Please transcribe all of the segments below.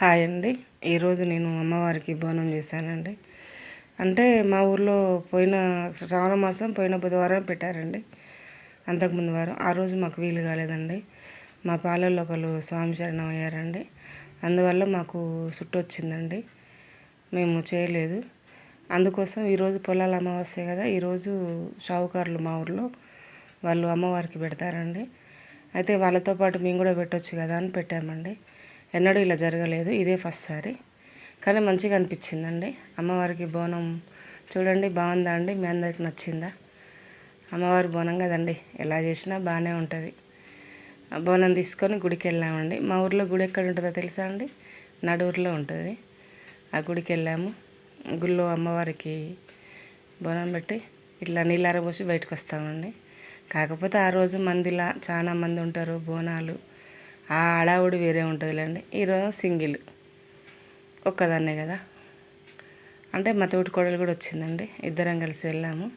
Hi అండి. ఈరోజు నేను అమ్మవారికి బోనం చేశానండి. అంటే మా ఊర్లో పోయిన శ్రావణ మాసం పోయిన బుధవారం పెట్టారండి. అంతకుముందు వారం. ఆ రోజు మాకు వీలు కాలేదండి. మా పాలల్లో ఒకరు స్వామి శరణం అయ్యారండి. అందువల్ల మాకు సుట్టు వచ్చిందండి. మేము చేయలేదు. అందుకోసం ఈరోజు పొలాల అమావాస్య కదా ఈరోజు షావుకారులు మా ఊర్లో వాళ్ళు అమ్మవారికి పెడతారండి. అయితే వాళ్ళతో పాటు మేము కూడా పెట్టవచ్చు కదా అని పెట్టామండి. ఎన్నడూ ఇలా జరగలేదు. ఇదే ఫస్ట్ సారి. కానీ మంచిగా అనిపించిందండి. అమ్మవారికి బోనం చూడండి బాగుందా అండి? మీ అందరికి నచ్చిందా? అమ్మవారి బోనం కదండి. ఎలా చేసినా బాగానే ఉంటుంది. బోనం తీసుకొని గుడికి వెళ్ళామండి. మా ఊర్లో గుడి ఎక్కడ ఉంటుందో తెలుసా అండి? నడూరులో ఉంటుంది. ఆ గుడికి వెళ్ళాము. గుళ్ళో అమ్మవారికి బోనం పెట్టి ఇట్లా నీళ్ళారబోసి బయటకు వస్తామండి. కాకపోతే ఆ రోజు మందిలా చాలా మంది ఉంటారు బోనాలు. ఆ హడావుడి వేరే ఉంటుందిలేండి. ఈరోజు సింగిల్. ఒక్కదాన్నే కదా. అంటే మా తోటి కోడలు కూడా వచ్చిందండి. ఇద్దరం కలిసి వెళ్ళాము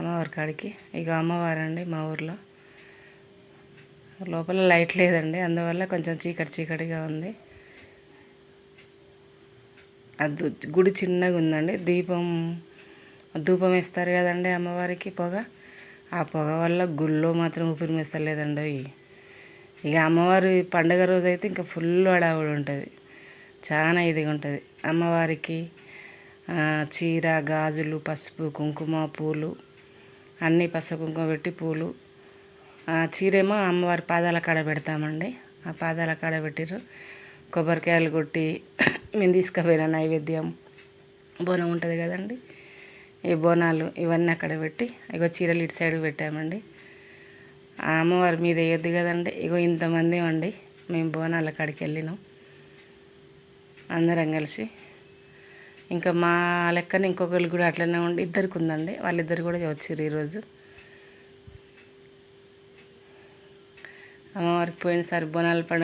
అమ్మవారి కాడికి. ఇక అమ్మవారు అండి మా ఊర్లో. లోపల లైట్ లేదండి. అందువల్ల కొంచెం చీకటి చీకటిగా ఉంది. అది గుడి చిన్నగా ఉందండి. దీపం ధూపం వేస్తారు కదండి అమ్మవారికి పొగ. ఆ పొగ వల్ల గుళ్ళో మాత్రం ఊపిరి మెస్తలేదండి ఇక అమ్మవారి పండుగ రోజు అయితే ఇంకా ఫుల్ హడావుడి ఉంటుంది. చాలా ఇదిగా ఉంటుంది. అమ్మవారికి చీర గాజులు పసుపు కుంకుమ పూలు అన్నీ పసుపు కుంకుమ పెట్టి పూలు. చీరేమో అమ్మవారి పాదాల కాడ పెడతామండి. ఆ పాదాల కాడ పెట్టిరు కొబ్బరికాయలు కొట్టి మేము తీసుకుపోయిన నైవేద్యం. బోనం ఉంటుంది కదండి. ఈ బోనాలు ఇవన్నీ అక్కడ పెట్టి ఇగో చీరలు ఇటు సైడ్ పెట్టామండి. అమ్మవారి మీద వేయద్దు కదండి. ఇగో ఇంతమంది అండి మేము బోనాల కాడికి వెళ్ళినాం. అందరం కలిసి. ఇంకా మా లెక్కన ఇంకొకరు కూడా అట్లనే ఉండి ఇద్దరికి ఉందండి. వాళ్ళిద్దరు కూడా వచ్చారు ఈరోజు. అమ్మవారికి పోయినసారి బోనాలు పండుగ